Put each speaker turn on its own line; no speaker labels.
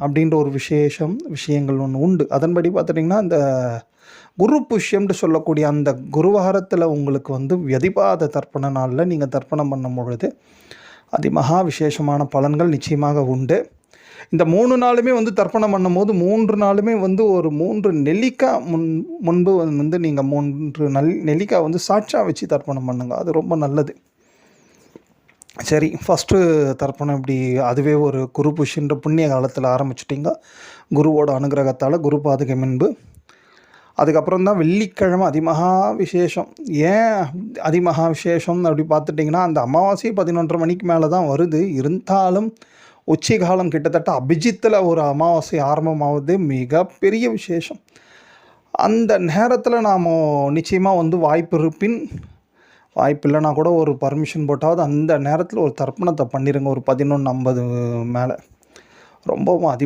அப்படின்ற ஒரு விசேஷம் விஷயங்கள் ஒன்று உண்டு. அதன்படி பார்த்துட்டிங்கன்னா அந்த குரு புஷ்யம்னு சொல்லக்கூடிய அந்த குருவாரத்தில் உங்களுக்கு வந்து வெதிபாத தர்ப்பண நாளில் நீங்கள் தர்ப்பணம் பண்ணும் பொழுது அதிமகா விசேஷமான பலன்கள் நிச்சயமாக உண்டு. இந்த மூணு நாளுமே வந்து தர்ப்பணம் பண்ணும்போது மூன்று நாளுமே வந்து ஒரு மூன்று நெல்லிக்காய் முன் முன்பு வந்து நீங்கள் மூன்று நல் நெல்லிக்காய் வந்து சாட்சா வச்சு தர்ப்பணம் பண்ணுங்க. அது ரொம்ப நல்லது. சரி ஃபஸ்ட்டு தர்ப்பணம் இப்படி அதுவே ஒரு குரு புஷ்யன்ற புண்ணிய காலத்தில் ஆரம்பிச்சிட்டிங்க. குருவோட அனுகிரகத்தால் குரு பாதுகை முன்பு. அதுக்கப்புறம் தான் வெள்ளிக்கிழமை அதிமகா விசேஷம் ஏன் அதிமகா விசேஷம் அப்படி பார்த்துட்டிங்கன்னா அந்த அமாவாசை பதினொன்றரை மணிக்கு மேலே தான் வருது. இருந்தாலும் உச்சிகாலம் கிட்டத்தட்ட அபிஜித்தில் ஒரு அமாவாசை ஆரம்பமாவது மிகப்பெரிய விசேஷம். அந்த நேரத்தில் நாம் நிச்சயமாக வந்து வாய்ப்பு இருப்பின் வாய்ப்பு இல்லைனா கூட ஒரு பர்மிஷன் போட்டாவது அந்த நேரத்தில் ஒரு தர்ப்பணத்தை பண்ணிடுங்க ஒரு பதினொன்று ஐம்பது மேலே. ரொம்பவும் அதி